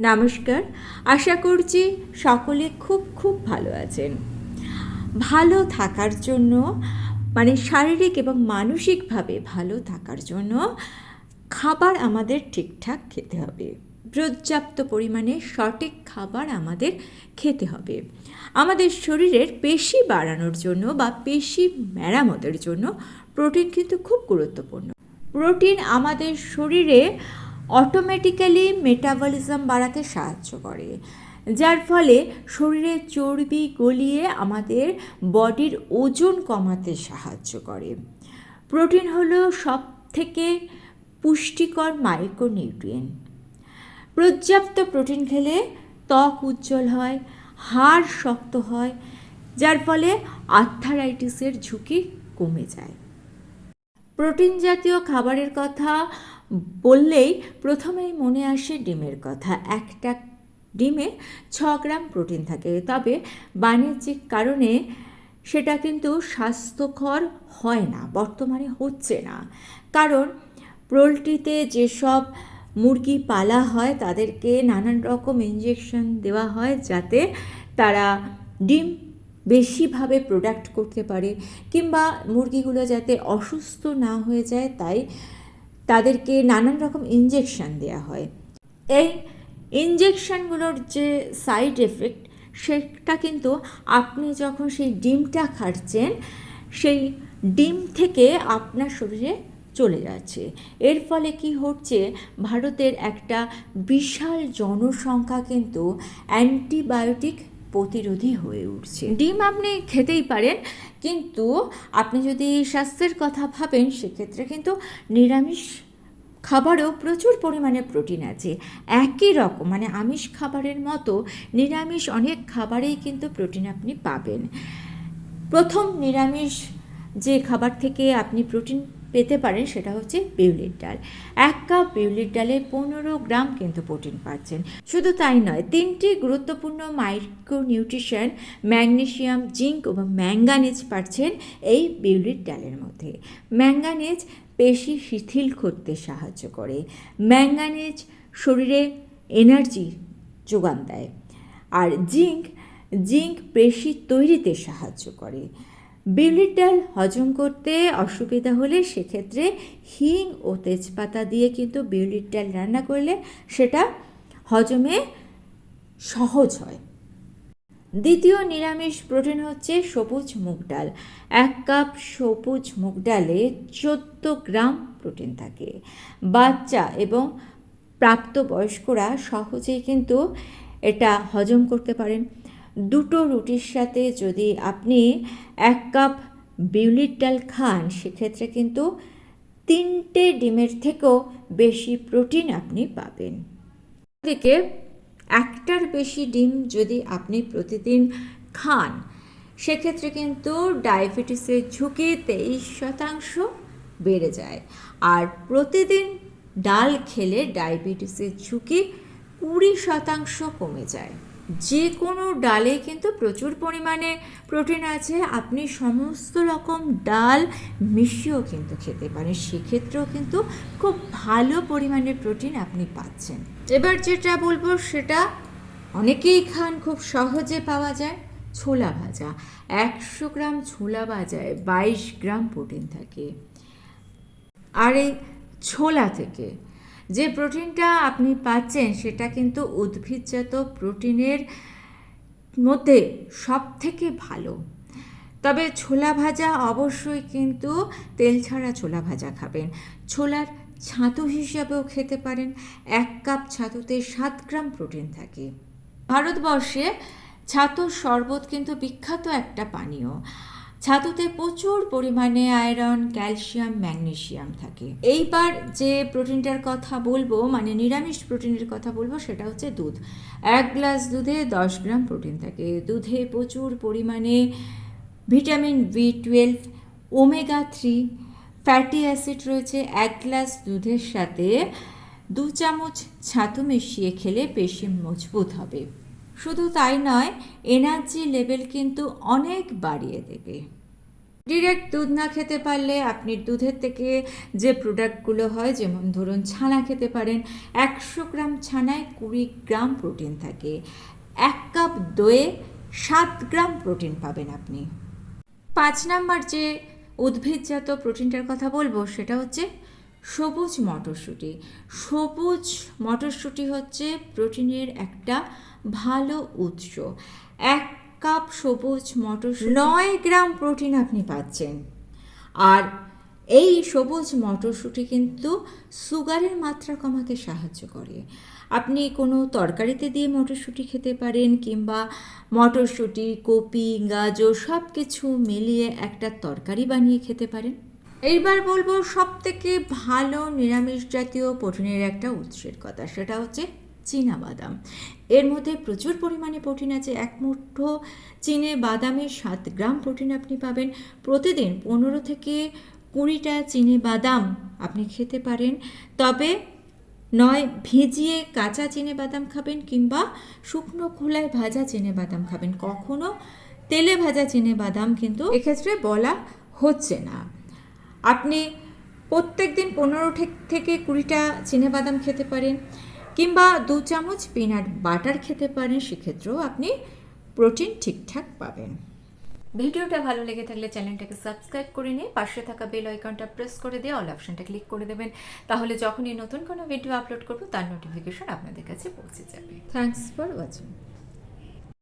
নমস্কার, আশা করছি সকলে খুব খুব ভালো আছেন। ভালো থাকার জন্য মানে শারীরিক এবং মানসিকভাবে ভালো থাকার জন্য খাবার আমাদের ঠিকঠাক খেতে হবে। পর্যাপ্ত পরিমাণে সঠিক খাবার আমাদের খেতে হবে। আমাদের শরীরের পেশি বাড়ানোর জন্য বা পেশি মেরামতের জন্য প্রোটিন কিন্তু খুব গুরুত্বপূর্ণ। প্রোটিন আমাদের শরীরে অটোমেটিক্যালি মেটাবলিজম বাড়াতে সাহায্য করে, যার ফলে শরীরে চর্বি গলিয়ে আমাদের বডির ওজন কমাতে সাহায্য করে। প্রোটিন হলো সব থেকে পুষ্টিকর মাইক্রোনিউট্রিয়েন্ট পর্যাপ্ত প্রোটিন খেলে ত্বক উজ্জ্বল হয়, হাড় শক্ত হয়, যার ফলে আর্থারাইটিসের ঝুঁকি কমে যায়। প্রোটিন জাতীয় খাবারের কথা বললেই প্রথমেই মনে আসে ডিমের কথা। একটা ডিমে ছ গ্রাম প্রোটিন থাকে। তবে বাণিজ্যিক কারণে সেটা কিন্তু স্বাস্থ্যকর হয় না, বর্তমানে হচ্ছে না। কারণ পোলট্রিতে যেসব মুরগি পালা হয়, তাদেরকে নানান রকম ইঞ্জেকশন দেওয়া হয় যাতে তারা ডিম বেশিভাবে প্রোডাক্ট করতে পারে কিংবা মুরগিগুলো যাতে অসুস্থ না হয়ে যায়, তাই তাদেরকে নানান রকম ইঞ্জেকশন দেওয়া হয়। এই ইঞ্জেকশনগুলোর যে সাইড এফেক্ট সেটা কিন্তু আপনি যখন সেই ডিমটা খাচ্ছেন, সেই ডিম থেকে আপনার শরীরে চলে যাচ্ছে। এর ফলে কি হচ্ছে, ভারতের একটা বিশাল জনসংখ্যা কিন্তু অ্যান্টিবায়োটিক প্রতিরোধী হয়ে উঠছে। ডিম আপনি খেতেই পারেন কিন্তু আপনি যদি স্বাস্থ্যের কথা ভাবেন, সেক্ষেত্রে কিন্তু নিরামিষ খাবারেও প্রচুর পরিমাণে প্রোটিন আছে। একই রকম মানে আমিষ খাবারের মতো নিরামিষ অনেক খাবারেই কিন্তু প্রোটিন আপনি পাবেন। প্রথম নিরামিষ যে খাবার থেকে আপনি প্রোটিন পেতে পারেন সেটা হচ্ছে বিউলির ডাল। এক কাপ বিউলির ডালে পনেরো গ্রাম কিন্তু প্রোটিন পাচ্ছেন। শুধু তাই নয়, তিনটি গুরুত্বপূর্ণ মাইক্রো নিউট্রিশন ম্যাগনেশিয়াম জিঙ্ক এবং ম্যাঙ্গানিজ পাচ্ছেন এই বিউলির ডালের মধ্যে। ম্যাঙ্গানিজ পেশি শিথিল করতে সাহায্য করে। ম্যাঙ্গানিজ শরীরে এনার্জি যোগান দেয়। আর জিঙ্ক জিঙ্ক পেশি তৈরিতে সাহায্য করে। বিউলির ডাল হজম করতে অসুবিধা হলে সেক্ষেত্রে হিং ও তেজপাতা দিয়ে কিন্তু বিউলির ডাল রান্না করলে সেটা হজমে সহজ হয়। দ্বিতীয় নিরামিষ প্রোটিন হচ্ছে সবুজ মুগ ডাল। এক কাপ সবুজ মুগ ডালে চোদ্দ গ্রাম প্রোটিন থাকে। বাচ্চা এবং প্রাপ্তবয়স্করা সহজেই কিন্তু এটা হজম করতে পারেন। দুটো রুটির সাথে যদি আপনি এক কাপ বিউলির ডাল খান, সেক্ষেত্রে কিন্তু তিনটে ডিমের থেকেও বেশি প্রোটিন আপনি পাবেন। দিকে একটার বেশি ডিম যদি আপনি প্রতিদিন খান, সেক্ষেত্রে কিন্তু ডায়াবেটিসের ঝুঁকি তেইশ শতাংশ বেড়ে যায়। আর প্রতিদিন ডাল খেলে ডায়াবেটিসের ঝুঁকি কুড়ি শতাংশ কমে যায়। যে কোনো ডালে কিন্তু প্রচুর পরিমাণে প্রোটিন আছে। আপনি সমস্ত রকম ডাল মিশিয়েও কিন্তু খেতে পারেন। সেক্ষেত্রেও কিন্তু খুব ভালো পরিমাণে প্রোটিন আপনি পাচ্ছেন। এবার যেটা বলব সেটা অনেকেই খান, খুব সহজে পাওয়া যায়। ছোলা ভাজা। একশো গ্রাম ছোলা ভাজায় বাইশ গ্রাম প্রোটিন থাকে। আর এই ছোলা থেকে যে প্রোটিনটা আপনি পাচ্ছেন, সেটা কিন্তু উদ্ভিদজাত প্রোটিনের মধ্যে সব থেকে ভালো। তবে ছোলা ভাজা অবশ্যই কিন্তু তেল ছাড়া ছোলা ভাজা খাবেন। ছোলার ছাতু হিসাবেও খেতে পারেন। এক কাপ ছাতুতে সাত গ্রাম প্রোটিন থাকে। ভারতবর্ষে ছাতুর শরবত কিন্তু বিখ্যাত একটা পানীয়। ছাতুতে প্রচুর পরিমাণে আয়রন, ক্যালসিয়াম ম্যাগনেশিয়াম থাকে। এইবার যে প্রোটিনটার কথা বলব মানে নিরামিষ প্রোটিনের কথা বলব, সেটা হচ্ছে দুধ। এক গ্লাস দুধে দশ গ্রাম প্রোটিন থাকে। দুধে প্রচুর পরিমাণে vitamin B twelve, omega three, fatty acid রয়েছে। এক গ্লাস দুধের সাথে দু চামচ ছাতু মিশিয়ে খেলে পেশি মজবুত হবে। শুধু তাই নয়, এনার্জি লেভেল কিন্তু অনেক বাড়িয়ে দেবে। ডিরেক্ট দুধ না খেতে পারলে আপনি দুধের থেকে যে প্রোডাক্টগুলো হয়, যেমন ধরুন ছানা খেতে পারেন, একশো গ্রাম ছানায় কুড়ি গ্রাম প্রোটিন থাকে। এক কাপ দইয়ে সাত গ্রাম প্রোটিন পাবেন আপনি। পাঁচ নাম্বার যে উদ্ভিদজাত প্রোটিনটার কথা বলব, সেটা হচ্ছে সবুজ মটরশুঁটি। সবুজ মটরশুঁটি হচ্ছে প্রোটিনের একটা ভালো উৎস। এক কাপ, সবুজ মটরশুঁটি। নয় গ্রাম প্রোটিন আপনি পাচ্ছেন। আর এই সবুজ মটরশুঁটি কিন্তু সুগারের মাত্রা কমাতে সাহায্য করে। আপনি কোনো তরকারিতে দিয়ে মটরশুঁটি খেতে পারেন কিংবা মটরশুঁটি, কপি, গাজর সব কিছু মিলিয়ে একটা তরকারি বানিয়ে খেতে পারেন। এইবার বলব সব থেকে ভালো নিরামিষ জাতীয় প্রোটিনের একটা উৎসের কথা। সেটা হচ্ছে বাদাম এর মধ্যে প্রচুর পরিমাণে প্রোটিন আছে। এক মুঠো চীনে বাদামে সাত গ্রাম প্রোটিন আপনি পাবেন। প্রতিদিন পনেরো থেকে কুড়িটা চিনে বাদাম আপনি খেতে পারেন। তবে নয়, ভিজিয়ে কাঁচা চিনে বাদাম খাবেন কিংবা শুকনো খোলায় ভাজা চিনে বাদাম খাবেন। কখনো তেলে ভাজা চিনে বাদাম কিন্তু এক্ষেত্রে বলা হচ্ছে না। আপনি প্রত্যেক দিন পনেরো থেকে কুড়িটা চিনে বাদাম খেতে পারেন। কিংবা দু চামচ পিনাট বাটার খেতে পারেন সেক্ষেত্রেও আপনি প্রোটিন ঠিকঠাক পাবেন। ভিডিওটা ভালো লেগে থাকলে চ্যানেলটাকে সাবস্ক্রাইব করে নিয়ে পাশে থাকা বেল আইকনটা প্রেস করে দিয়ে অল অপশনটা ক্লিক করে দেবেন। তাহলে যখনই নতুন কোনো ভিডিও আপলোড করব তার নোটিফিকেশন আপনাদের কাছে পৌঁছে যাবে। Thanks for watching